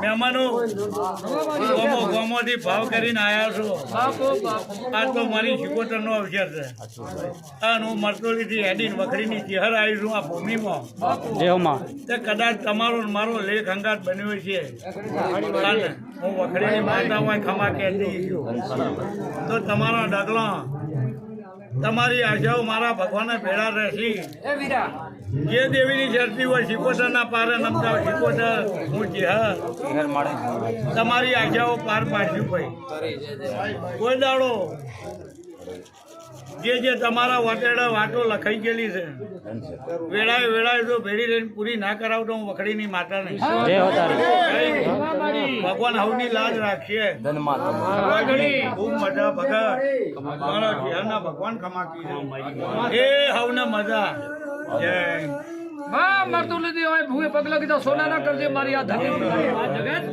મહેમાનો ગોમો ગોમોથી ભાવ કરીને આવ્યા છો. આ તો મારી સિકોતર નો અવસર છે. અને હું મરતોલીથી હેડીને વખડીની ચહેર આવી છું આ ભૂમિમાં. દેવમાં. તે કદાચ તમારો મારો લેખ અંગાત બન્યો છે હું વખડીની માતા હોય ખમા કહેતી. તો તમારો ડગલો તમારી આશાઓ મારા ભગવાનને ભેળા રહેશી. જે દેવીની શરતી હોય શિકોતર ના પારે નમતા હોય શિકોતર હું જે તમારી આશાઓ પાર પાડશું ભાઈ કોઈ દાડો જે જે તમારા વાટેડા વાતો લખાઈ ગયેલી છે. વેળાએ વેળાએ જો ભેળી રહીને પૂરી ના કરાવતો હું વખડીની માતા નહીં. જય હો તારી. ભગવાન હવની લાજ રાખીએ. વખડી ખૂબ મજા ભગત. મારા ઘેરના ભગવાન કમાકી એ હવને મજા. જય. માં મરતું લીધી હોય ભૂએ પગલા કીધા સોના ના કરજે મારી આ ધરતી જગત?